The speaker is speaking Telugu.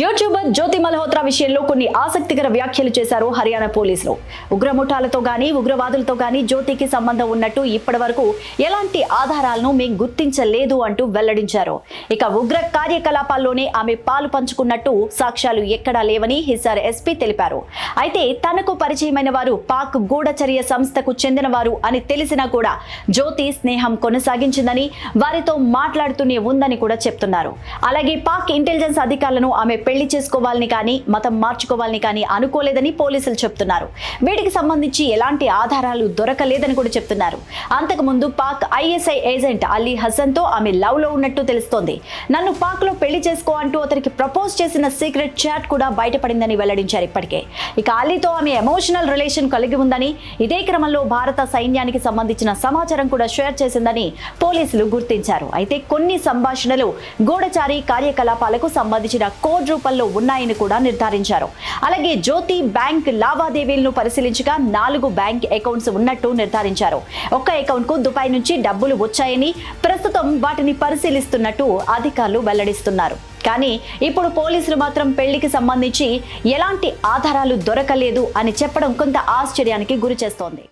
యూట్యూబర్ జ్యోతి మల్హోత్రా విషయంలో కొన్ని ఆసక్తికర వ్యాఖ్యలు చేశారు హర్యానా పోలీసులు. ఉగ్రముఠాలతో గానీ ఉగ్రవాదులతో గానీ జ్యోతికి సంబంధం ఉన్నట్టు ఇప్పటి వరకు ఎలాంటి ఆధారాలను మేము గుర్తించలేదు అంటూ వెల్లడించారు. ఇక ఉగ్ర కార్యకలాపాల్లోనే ఆమె పాలు పంచుకున్నట్టు సాక్ష్యాలు ఎక్కడా లేవని హిసార్ ఎస్పీ తెలిపారు. అయితే తనకు పరిచయమైన వారు పాక్ గూఢచర్య సంస్థకు చెందిన వారు అని తెలిసినా కూడా జ్యోతి స్నేహం కొనసాగించిందని వారితో మాట్లాడుతూనే ఉందని కూడా చెప్తున్నారు. అలాగే పాక్ ఇంటెలిజెన్స్ అధికారులను ఆమె పెళ్ళి చేసుకోవాలని కానీ మతం మార్చుకోవాలని కానీ అనుకోలేదని పోలీసులు చెప్తున్నారు. వీటికి సంబంధించి ఎలాంటి ఆధారాలు దొరకలేదని కూడా చెప్తున్నారు. అంతకుముందు పాక్ ఐఎస్ఐ ఏజెంట్ అలీ హసన్తో ఆమె లవ్లో ఉన్నట్టు తెలుస్తోంది. నన్ను పాక్లో పెళ్ళి చేసుకో అంటూ అతనికి ప్రపోజ్ చేసిన సీక్రెట్ చాట్ కూడా బయటపడిందని వెల్లడించారు ఇప్పటికే. ఇక అలీతో ఆమె ఎమోషనల్ రిలేషన్ కలిగి ఉందని ఇదే క్రమంలో భారత సైన్యానికి సంబంధించిన సమాచారం కూడా షేర్ చేసిందని పోలీసులు గుర్తించారు. అయితే కొన్ని సంభాషణలు గూఢచారి కార్యకలాపాలకు సంబంధించిన కోడ్ రూపంలో ఉన్నాయని కూడా నిర్ధారించారు. అలాగే జ్యోతి బ్యాంక్ లావాదేవీలను పరిశీలించగా నాలుగు బ్యాంక్ అకౌంట్స్ ఉన్నట్టు నిర్ధారించారు. ఒక్క అకౌంట్కు దుబాయ్ నుంచి డబ్బులు వచ్చాయని ప్రస్తుతం వాటిని పరిశీలిస్తున్నట్టు అధికారులు వెల్లడిస్తున్నారు. కానీ ఇప్పుడు పోలీసులు మాత్రం పెళ్ళికి సంబంధించి ఎలాంటి ఆధారాలు దొరకలేదు అని చెప్పడం కొంత ఆశ్చర్యానికి గురి చేస్తోంది.